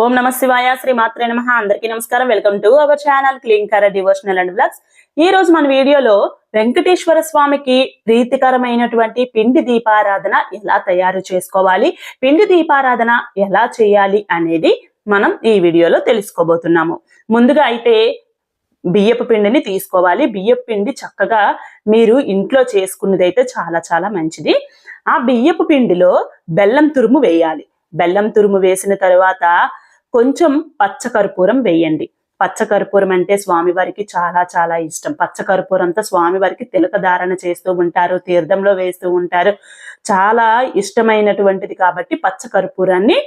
ఓం నమ శివాయ శ్రీ మాత్రే నమ. అందరికీ నమస్కారం. Welcome to our channel clean devotional and blogs ఈ రోజు మన వీడియోలో వెంకటేశ్వర స్వామికి ప్రీతికరమైనటువంటి పిండి దీపారాధన ఎలా తయారు చేసుకోవాలి పిండి దీపారాధన ఎలా చేయాలి అనేది మనం ఈ వీడియోలో తెలుసుకోబోతున్నాము. ముందుగా అయితే బియ్యపు పిండిని తీసుకోవాలి. బియ్యపు పిండి చక్కగా మీరు ఇంట్లో చేసుకున్నది అయితే చాలా చాలా మంచిది. ఆ బియ్యపు పిండిలో బెల్లం తురుము వేయాలి. బెల్లం తురుము వేసిన తర్వాత కొంచెం పచ్చకర్పూరం వేయండి. పచ్చకర్పూరం అంటే స్వామివారికి చాలా చాలా ఇష్టం. పచ్చకర్పూరంతో స్వామివారికి తిలక ధారణ చేస్తూ ఉంటారు తీర్థంలో వేస్తూ ఉంటారు. చాలా ఇష్టమైనటువంటిది కాబట్టి పచ్చకర్పూరాన్ని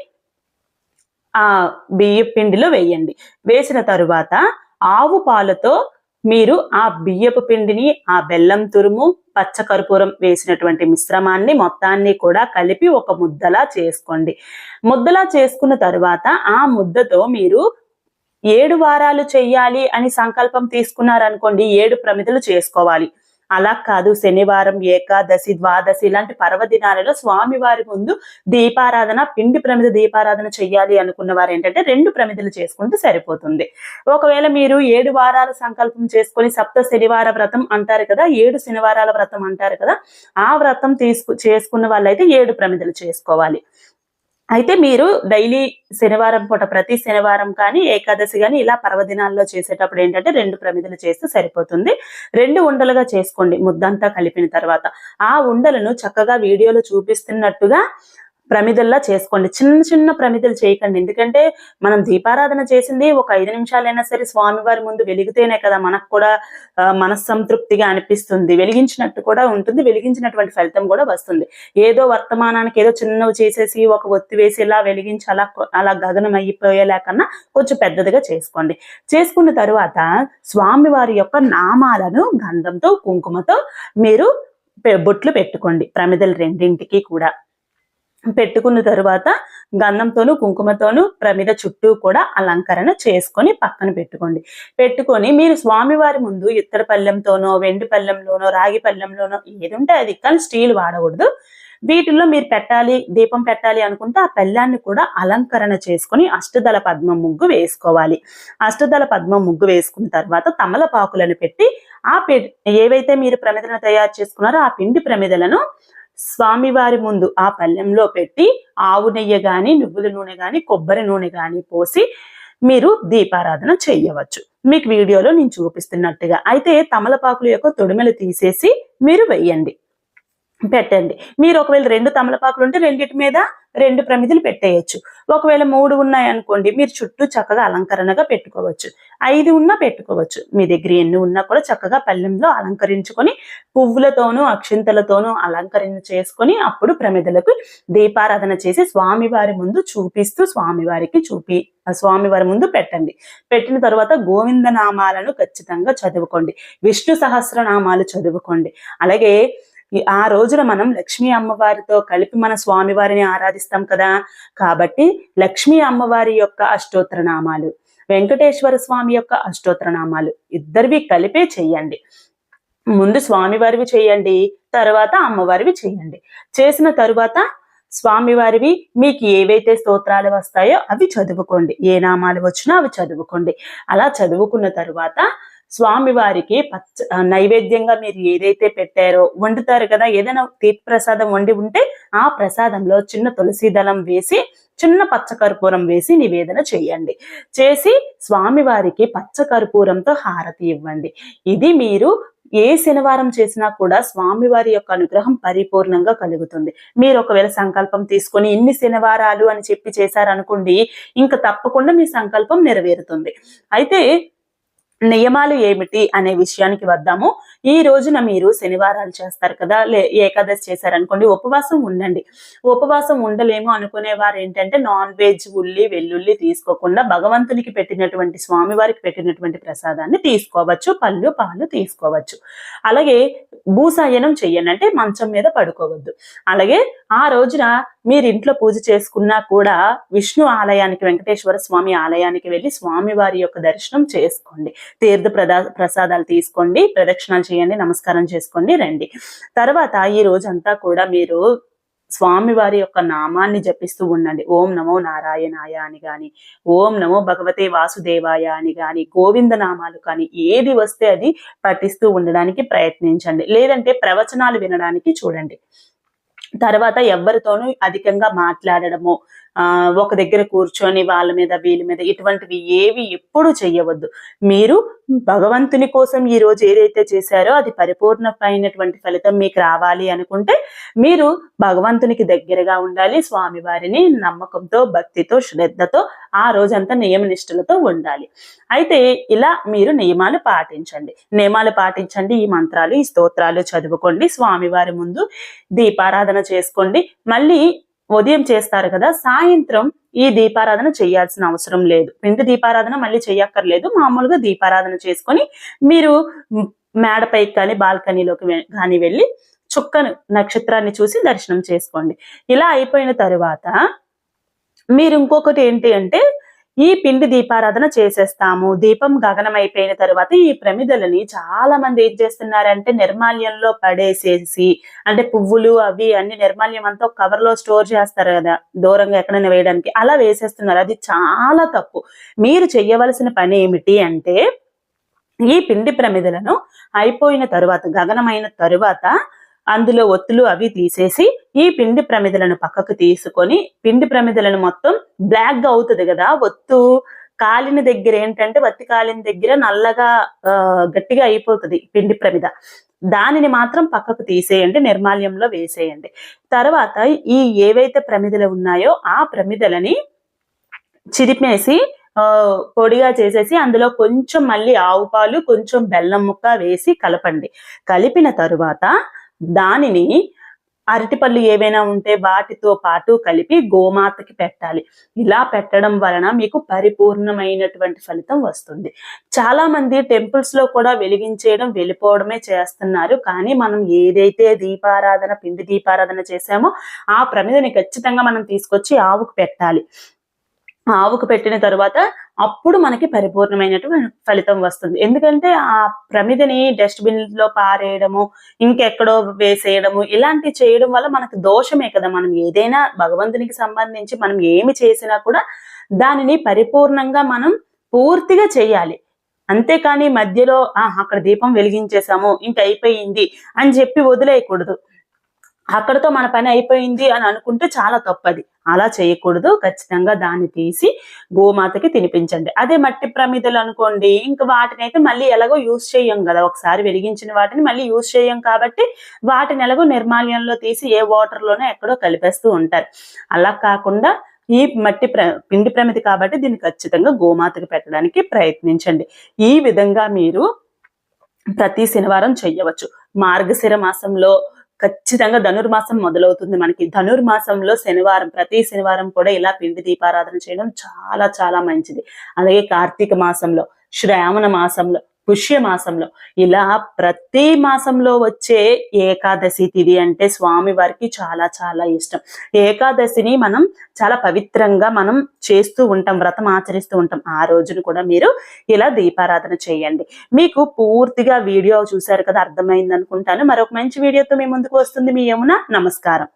ఆ బియ్య పిండిలో వేయండి. వేసిన తరువాత ఆవు పాలతో మీరు ఆ బియ్యపు పిండిని ఆ బెల్లం తురుము పచ్చకర్పూరం వేసినటువంటి మిశ్రమాన్ని మొత్తాన్ని కూడా కలిపి ఒక ముద్దలా చేసుకోండి. ముద్దలా చేసుకున్న తరువాత ఆ ముద్దతో మీరు ఏడు వారాలు చెయ్యాలి అని సంకల్పం తీసుకున్నారనుకోండి ఏడు ప్రమిదలు చేసుకోవాలి. అలా కాదు. శనివారం ఏకాదశి ద్వాదశి ఇలాంటి పర్వదినాలలో స్వామివారి ముందు దీపారాధన పిండి ప్రమిద దీపారాధన చెయ్యాలి అనుకున్న వారు ఏంటంటే రెండు ప్రమిదలు చేసుకుంటే సరిపోతుంది. ఒకవేళ మీరు ఏడు వారాల సంకల్పం చేసుకొని సప్త శనివార వ్రతం అంటారు కదా ఏడు శనివారాల వ్రతం అంటారు కదా ఆ వ్రతం తీసుకు చేసుకున్న వాళ్ళైతే ఏడు ప్రమిదలు చేసుకోవాలి. అయితే మీరు డైలీ శనివారం పూట ప్రతి శనివారం కానీ ఏకాదశి కానీ ఇలా పర్వదినాల్లో చేసేటప్పుడు ఏంటంటే రెండు ప్రమిదలు చేస్తే సరిపోతుంది. రెండు ఉండలుగా చేసుకోండి ముద్దంతా కలిపిన తర్వాత. ఆ ఉండలను చక్కగా వీడియోలో చూపిస్తున్నట్టుగా ప్రమిదల్లా చేసుకోండి. చిన్న చిన్న ప్రమిదలు చేయకండి. ఎందుకంటే మనం దీపారాధన చేసింది ఒక ఐదు నిమిషాలైనా సరే స్వామివారి ముందు వెలిగితేనే కదా మనకు కూడా మనస్సంతృప్తిగా అనిపిస్తుంది. వెలిగించినట్టు కూడా ఉంటుంది. వెలిగించినటువంటి ఫలితం కూడా వస్తుంది. ఏదో వర్తమానానికి ఏదో చిన్నవి చేసేసి ఒక ఒత్తి వేసి ఇలా వెలిగించి అలా అలా గగనం అయిపోయేలాకన్నా కొంచెం పెద్దదిగా చేసుకోండి. చేసుకున్న తరువాత స్వామివారి యొక్క నామాలను గంధంతో కుంకుమతో మీరు పె- బొట్లు పెట్టుకోండి. ప్రమిదలు రెండింటికి కూడా. పెట్టుకున్న తరువాత గంధంతోను కుంకుమతోనూ ప్రమిద చుట్టూ కూడా అలంకరణ చేసుకొని పక్కన పెట్టుకోండి. పెట్టుకొని మీరు స్వామివారి ముందు ఇత్తడి పళ్ళెంతోనో వెండి పళ్ళెంలోనో రాగి పళ్ళెంలోనో ఏది ఉంటే అది కానీ స్టీల్ వాడకూడదు. వీటిల్లో మీరు పెట్టాలి దీపం పెట్టాలి అనుకుంటే ఆ పెళ్ళాన్ని కూడా అలంకరణ చేసుకొని అష్టదళ పద్మ ముగ్గు వేసుకోవాలి. అష్టదళ పద్మ ముగ్గు వేసుకున్న తర్వాత తమలపాకులను పెట్టి ఆ పె ఏవైతే మీరు ప్రమిదలను తయారు చేసుకున్నారో ఆ పిండి ప్రమిదలను స్వామివారి ముందు ఆ పళ్ళెంలో పెట్టి ఆవు నెయ్యి కానీ నువ్వుల నూనె కానీ కొబ్బరి నూనె కానీ పోసి మీరు దీపారాధన చేయవచ్చు. మీకు వీడియోలో నేను చూపిస్తున్నట్టుగా. అయితే తమలపాకుల యొక్క తొడిమెలు తీసేసి మీరు వెయ్యండి. పెట్టండి. మీరు ఒకవేళ రెండు తమలపాకులు ఉంటే రెండిటి మీద రెండు ప్రమిదలు పెట్టేయచ్చు. ఒకవేళ మూడు ఉన్నాయి అనుకోండి మీరు చుట్టూ చక్కగా అలంకరణగా పెట్టుకోవచ్చు. ఐదు ఉన్నా పెట్టుకోవచ్చు. మీ దగ్గర ఎన్ని ఉన్నా కూడా చక్కగా పల్లెంలో అలంకరించుకొని పువ్వులతోనూ అక్షింతలతోనూ అలంకరణ చేసుకొని అప్పుడు ప్రమిదలకు దీపారాధన చేసి స్వామివారి ముందు చూపిస్తూ స్వామివారికి చూపి స్వామివారి ముందు పెట్టండి. పెట్టిన తర్వాత గోవింద నామాలను ఖచ్చితంగా చదువుకోండి. విష్ణు సహస్రనామాలు చదువుకోండి. అలాగే ఆ రోజున మనం లక్ష్మీ అమ్మవారితో కలిపి మన స్వామివారిని ఆరాధిస్తాం కదా. కాబట్టి లక్ష్మీ అమ్మవారి యొక్క అష్టోత్తర నామాలు వెంకటేశ్వర స్వామి యొక్క అష్టోత్తర నామాలు ఇద్దరివి కలిపే చెయ్యండి ముందు స్వామివారివి చేయండి తర్వాత అమ్మవారివి చేయండి. చేసిన తరువాత స్వామివారివి మీకు ఏవైతే స్తోత్రాలు వస్తాయో అవి చదువుకోండి. ఏ నామాలు వచ్చినా అవి చదువుకోండి. అలా చదువుకున్న తరువాత స్వామివారికి పచ్చ నైవేద్యంగా మీరు ఏదైతే పెట్టారో వండుతారు కదా ఏదైనా తీర్థ ప్రసాదం వండి ఉంటే ఆ ప్రసాదంలో చిన్న తులసి దళం వేసి చిన్న పచ్చకర్పూరం వేసి నివేదన చేయండి. చేసి స్వామివారికి పచ్చకర్పూరంతో హారతి ఇవ్వండి. ఇది మీరు ఏ శనివారం చేసినా కూడా స్వామివారి యొక్క అనుగ్రహం పరిపూర్ణంగా కలుగుతుంది. మీరు ఒకవేళ సంకల్పం తీసుకొని ఇన్ని శనివారాలు అని చెప్పి చేశారనుకోండి ఇంకా తప్పకుండా మీ సంకల్పం నెరవేరుతుంది. అయితే నియమాలు ఏమిటి అనే విషయానికి వద్దాము. ఈ రోజున మీరు శనివారాలు చేస్తారు కదా లే ఏకాదశి చేశారనుకోండి ఉపవాసం ఉండండి. ఉపవాసం ఉండలేము అనుకునే వారు ఏంటంటే నాన్ వెజ్ ఉల్లి వెల్లుల్లి తీసుకోకుండా భగవంతునికి పెట్టినటువంటి స్వామివారికి పెట్టినటువంటి ప్రసాదాన్ని తీసుకోవచ్చు పళ్ళు పాలు తీసుకోవచ్చు. అలాగే భూసాయనం చెయ్యనంటే మంచం మీద పడుకోవద్దు. అలాగే ఆ రోజున మీరు ఇంట్లో పూజ చేసుకున్నా కూడా విష్ణు ఆలయానికి వెంకటేశ్వర స్వామి ఆలయానికి వెళ్ళి స్వామివారి యొక్క దర్శనం చేసుకోండి. తీర్థ ప్రదా ప్రసాదాలు తీసుకోండి ప్రదక్షిణాలు చేయండి నమస్కారం చేసుకోండి రండి. తర్వాత ఈ రోజంతా కూడా మీరు స్వామి వారి యొక్క నామాన్ని జపిస్తూ ఉండండి. ఓం నమో నారాయణాయ అని గాని ఓం నమో భగవతే వాసుదేవాయ అని గాని గోవింద నామాలు కానీ ఏది వస్తే అది పఠిస్తూ ఉండడానికి ప్రయత్నించండి. లేదంటే ప్రవచనాలు వినడానికి చూడండి. తర్వాత ఎవరితోనూ అధికంగా మాట్లాడడము ఒక దగ్గర కూర్చొని వాళ్ళ మీద వీళ్ళ మీద ఇటువంటివి ఏవి ఎప్పుడు చెయ్యవద్దు. మీరు భగవంతుని కోసం ఈ రోజు ఏదైతే చేశారో అది పరిపూర్ణమైనటువంటి ఫలితం మీకు రావాలి అనుకుంటే మీరు భగవంతునికి దగ్గరగా ఉండాలి స్వామి వారిని నమ్మకంతో భక్తితో శ్రద్ధతో ఆ రోజంతా నియమ నిష్ఠలతో ఉండాలి. అయితే ఇలా మీరు నియమాలు పాటించండి. నియమాలు పాటించండి ఈ మంత్రాలు ఈ స్తోత్రాలు చదువుకోండి స్వామివారి ముందు దీపారాధన చేసుకోండి. మళ్ళీ ఉదయం చేస్తారు కదా సాయంత్రం ఈ దీపారాధన చేయాల్సిన అవసరం లేదు. పిండి దీపారాధన మళ్ళీ చేయక్కర్లేదు. మామూలుగా దీపారాధన చేసుకొని మీరు మేడపైకి కానీ బాల్కనీలోకి కానీ వెళ్ళి చుక్కను నక్షత్రాన్ని చూసి దర్శనం చేసుకోండి. ఇలా అయిపోయిన తరువాత మీరు ఇంకొకటి ఏంటి అంటే ఈ పిండి దీపారాధన చేసేస్తాము. దీపం గగనం అయిపోయిన తర్వాత ఈ ప్రమిదలని చాలా మంది ఏం చేస్తున్నారంటే నిర్మాల్యంలో పడేసేసి అంటే పువ్వులు అవి అన్ని నిర్మాల్యం అంతా కవర్లో స్టోర్ చేస్తారు కదా దూరంగా ఎక్కడైనా వేయడానికి. అలా వేసేస్తున్నారు. అది చాలా తప్పు. మీరు చెయ్యవలసిన పని ఏమిటి అంటే ఈ పిండి ప్రమిదలను అయిపోయిన తరువాత గగనమైన తరువాత అందులో ఒత్తులు అవి తీసేసి ఈ పిండి ప్రమిదలను పక్కకు తీసుకొని పిండి ప్రమిదలను మొత్తం బ్లాక్గా అవుతుంది కదా ఒత్తు కాలిన దగ్గర ఏంటంటే వత్తి కాలిన దగ్గర నల్లగా గట్టిగా అయిపోతుంది పిండి ప్రమిద. దానిని మాత్రం పక్కకు తీసేయండి నిర్మాల్యంలో వేసేయండి. తర్వాత ఈ ఏవైతే ప్రమిదలు ఉన్నాయో ఆ ప్రమిదలని చిరిపేసి పొడిగా చేసేసి అందులో కొంచెం మళ్ళీ ఆవు పాలు కొంచెం బెల్లం ముక్క వేసి కలపండి. కలిపిన తరువాత దానిని అరటిపళ్ళు ఏవైనా ఉంటే వాటితో పాటు కలిపి గోమాతకి పెట్టాలి. ఇలా పెట్టడం వలన మీకు పరిపూర్ణమైనటువంటి ఫలితం వస్తుంది. చాలా మంది టెంపుల్స్లో కూడా వెలిగించేయడం వెళ్ళిపోవడమే చేస్తున్నారు. కానీ మనం ఏదైతే దీపారాధన పిండి దీపారాధన చేసామో ఆ ప్రమిదని ఖచ్చితంగా మనం తీసుకొచ్చి ఆవుకు పెట్టాలి. ఆవుకు పెట్టిన తర్వాత అప్పుడు మనకి పరిపూర్ణమైనటువంటి ఫలితం వస్తుంది. ఎందుకంటే ఆ ప్రమిదని డస్ట్బిన్లో పారేయడము ఇంకెక్కడో వేసేయడము ఇలాంటి చేయడం వల్ల మనకు దోషమే కదా. మనం ఏదైనా భగవంతునికి సంబంధించి మనం ఏమి చేసినా కూడా దానిని పరిపూర్ణంగా మనం పూర్తిగా చేయాలి. అంతేకాని మధ్యలో "ఆ, అక్కడ దీపం వెలిగించేసాము ఇంక అయిపోయింది అని చెప్పి వదిలేయకూడదు. అక్కడతో మన పని అయిపోయింది అని అనుకుంటే చాలా తప్పది. అలా చేయకూడదు. ఖచ్చితంగా దాన్ని తీసి గోమాతకి తినిపించండి. అదే మట్టి ప్రమిదలు అనుకోండి. ఇంకా వాటిని అయితే మళ్ళీ ఎలాగో యూజ్ చేయం కదా. ఒకసారి వెలిగించిన వాటిని మళ్ళీ యూజ్ చేయం కాబట్టి వాటిని ఎలాగో నిర్మాల్యంలో తీసి ఏ వాటర్లోనే ఎక్కడో కలిపేస్తూ ఉంటారు. అలా కాకుండా ఈ మట్టి ప్ర పిండి ప్రమిది కాబట్టి దీన్ని ఖచ్చితంగా గోమాతకి పెట్టడానికి ప్రయత్నించండి. ఈ విధంగా మీరు ప్రతి శనివారం చెయ్యవచ్చు మార్గశిర మాసంలో ఖచ్చితంగా ధనుర్మాసం మొదలవుతుంది. మనకి ధనుర్మాసంలో శనివారం ప్రతి శనివారం కూడా ఇలా పిండి దీపారాధన చేయడం చాలా చాలా మంచిది. అలాగే కార్తీక మాసంలో శ్రావణ మాసంలో పుష్య మాసంలో. ఇలా ప్రతి మాసంలో వచ్చే ఏకాదశి తిథి అంటే స్వామి వారికి చాలా చాలా ఇష్టం. ఏకాదశిని మనం చాలా పవిత్రంగా మనం చేస్తూ ఉంటాం వ్రతం ఆచరిస్తూ ఉంటాం. ఆ రోజును కూడా మీరు ఇలా దీపారాధన చేయండి. మీకు పూర్తిగా వీడియో చూశారు కదా అర్థమైంది అనుకుంటాను మరొక మంచి వీడియోతో మీ ముందుకు వస్తుంది. మీ యమున నమస్కారం.